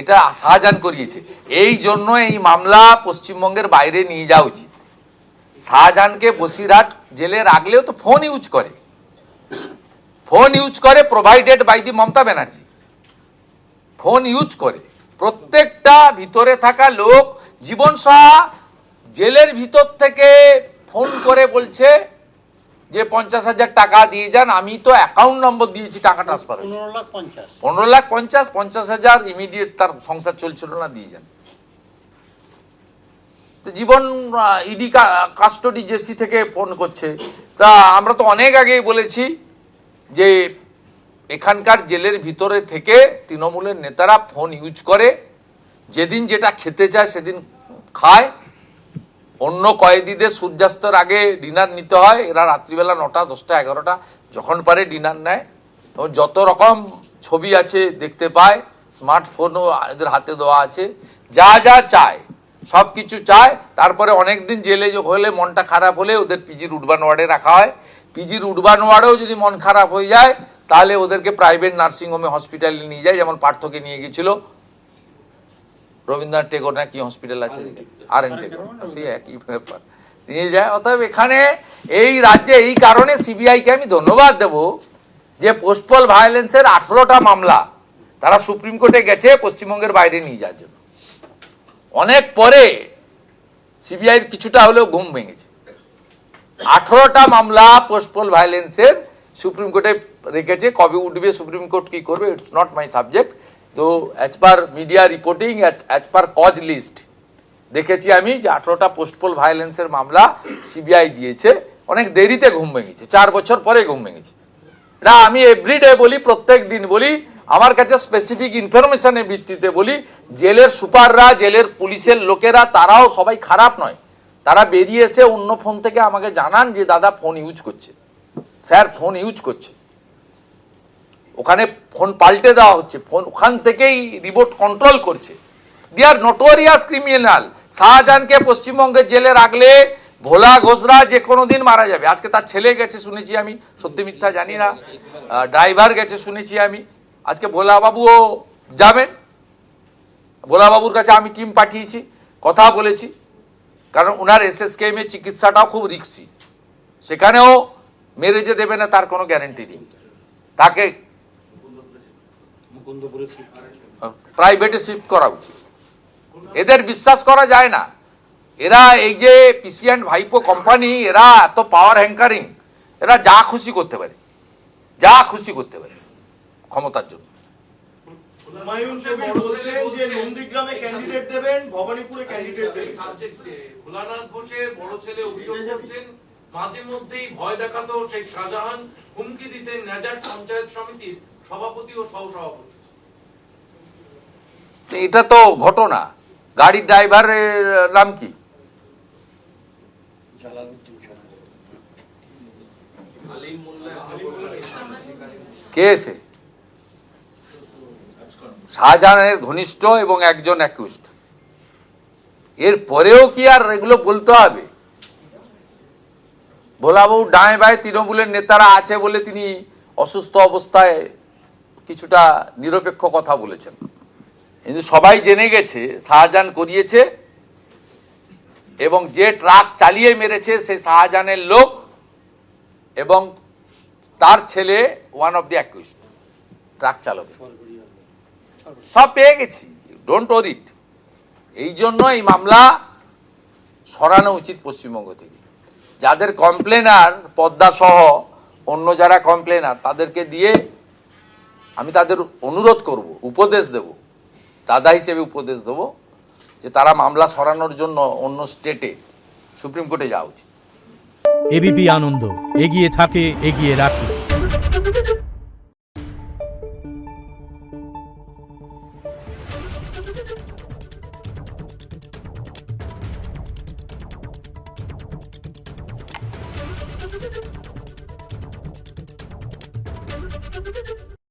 এটা শাহজাহান করিয়েছে। এই জন্য এই মামলা পশ্চিমবঙ্গের বাইরে নিয়ে যাওয়া উচিত। শাহজাহানকে বসিরহাট জেলে রাখলেও তো ফোন ইউজ করে। ফোন ইউজ করে provided by the Mamata Banerjee. Phone use করে। প্রত্যেকটা ভিতরে থাকা লোক জীবন সাহা জেলের ভিতর থেকে ফোন করে বলছে যে পঞ্চাশ হাজার টাকা দিয়ে যান আমি তো অ্যাকাউন্ট নম্বর দিয়েছি টাকা ট্রান্সফার পনেরো লাখ পঞ্চাশ। পনেরো লাখ পঞ্চাশ পঞ্চাশ হাজার ইমিডিয়েট তার সংসার চলছিল না দিয়ে যান। জীবন ইডি কাস্টডি জেসি থেকে ফোন করছে। তা আমরা তো অনেক আগেই বলেছি যে এখানকার জেলের ভিতরে থেকে তৃণমূলের নেতারা ফোন ইউজ করে। যেদিন যেটা খেতে চায় সেদিন খায়। অন্য কয়েদিদের সূর্যাস্তর আগে ডিনার নিতে হয়। এরা রাত্রিবেলা নটা, দশটা, এগারোটা, যখন পারে ডিনার নেয়। এবং যত রকম ছবি আছে দেখতে পায়, স্মার্টফোনও এদের হাতে দেওয়া আছে। যা যা চায়, সব কিছু চায়। তারপরে অনেক দিন জেলে হলে মনটা খারাপ হলে ওদের পিজির উডবান ওয়ার্ডে রাখা হয়। পিজির উডবান ওয়ার্ডেও যদি মন খারাপ হয়ে যায়, তাহলে ওদেরকে প্রাইভেট নার্সিংহোমে হসপিটালে নিয়ে যায়। যেমন পার্থকে নিয়ে গেছিল রবীন্দ্রনাথ টেগোর না কি হসপিটাল আছে আর এন টেগোর। সেই একই ব্যাপার। নিয়ে যায়। অতএব এখানে এই রাজ্যে এই কারণে সিবিআইকে আমি ধন্যবাদ দেব যে পোস্টপল ভায়োলেন্সের আঠেরোটা মামলা তারা সুপ্রিম কোর্টে গেছে পশ্চিমবঙ্গের বাইরে নিয়ে যাওয়ার জন্য। অনেক পরে সিবিআইয়ের কিছুটা হলেও ঘুম ভেঙেছে। আঠেরোটা মামলা পোস্টপল ভায়োলেন্সের সুপ্রিম কোর্টে রেখেছে। কবে উঠবে সুপ্রিম কোর্ট কি করবে ইটস নট মাই সাবজেক্ট তো as per media reporting as per cause list দেখেছি আমি যে আঠেরোটা পোস্টপোল ভায়োলেন্সের মামলা সিবিআই দিয়েছে। অনেক দেরিতে ঘুম ভেঙেছে, চার বছর পরে ঘুম ভেঙেছে। এটা আমি এভরিডে বলি, প্রত্যেক দিন বলি, আমার কাছে স্পেসিফিক ইনফরমেশনের ভিত্তিতে বলি, জেলের সুপাররা, জেলের পুলিশের লোকেরা, তারাও সবাই খারাপ নয়। তারা বেরিয়ে এসে অন্য ফোন থেকে আমাকে জানান যে, দাদা ফোন ইউজ করছে। স্যার ফোন ইউজ করছে। ওখানে ফোন পাল্টে দেওয়া হচ্ছে, ফোন ওখান থেকেই রিমোট কন্ট্রোল করছে। দি আর নোটোরিয়াস ক্রিমিনাল শাহজাহানকে পশ্চিমবঙ্গের জেলে রাখলে ভোলা ঘোষরা যে কোনো দিন মারা যাবে। আজকে তার ছেলে গেছে, শুনেছি আমি, সত্যি মিথ্যা জানি না। ড্রাইভার গেছে, শুনেছি আমি। আজকে ভোলা বাবুও যাবেন। ভোলা বাবুর কাছে আমি টিম পাঠিয়েছি, কথা বলেছি। কারণ ওনার এস এস এসএসকেএমের চিকিৎসাটাও খুব রিক্সি সেখানেও মেরে যে দেবে না, তার কোনো গ্যারেন্টি নেই। তাকে প্রাইভেটে শিফট করা উচিত। এদের বিশ্বাস করা যায় না। এরা এই যে পিসিএন্ড ভাইপো কোম্পানি এরা এত পাওয়ার হ্যাঙ্কারিং এরা যা খুশি করতে পারে। যা খুশি করতে পারে। ক্ষমতার জন্য। মাঝে মধ্যেই ভয় দেখাতো শেখ শাহজাহান। হুমকি দিতেন নাজার পঞ্চায়েত সমিতির সভাপতি ও সহসভাপতি। এটা তো ঘটনা। গাড়ির ড্রাইভারের নাম কি? কে এসে শাহজাহানের ঘনিষ্ঠ এবং একজন অ্যাকুস্ট এর পরেও কি আর এগুলো বলতে হবে? ভোলাবাবু ডাঁয়ে বাঁয়ে তৃণমূলের নেতারা আছে বলে তিনি অসুস্থ অবস্থায় কিছুটা নিরপেক্ষ কথা বলেছেন। কিন্তু সবাই জেনে গেছে, শাহজাহান করিয়েছে এবং যে ট্রাক চালিয়ে মেরেছে সে শাহজাহানের লোক এবং তার ছেলে one of the accused truck চালক সব পেয়ে গেছি ডোন্ট ওরিট এই জন্য এই মামলা সরানো উচিত পশ্চিমবঙ্গ থেকে। যাদের কমপ্লেনার পদ্মা সহ অন্য যারা কমপ্লেনার তাদেরকে দিয়ে আমি তাদের অনুরোধ করব, উপদেশ দেব। দাদা হিসেবে উপদেশ দেবো যে তারা মামলা সরানোর জন্য অন্য স্টেটে, সুপ্রিম কোর্টে যাওয়া উচিত। এবিপি আনন্দ, এগিয়ে থাকে, এগিয়ে রাখে।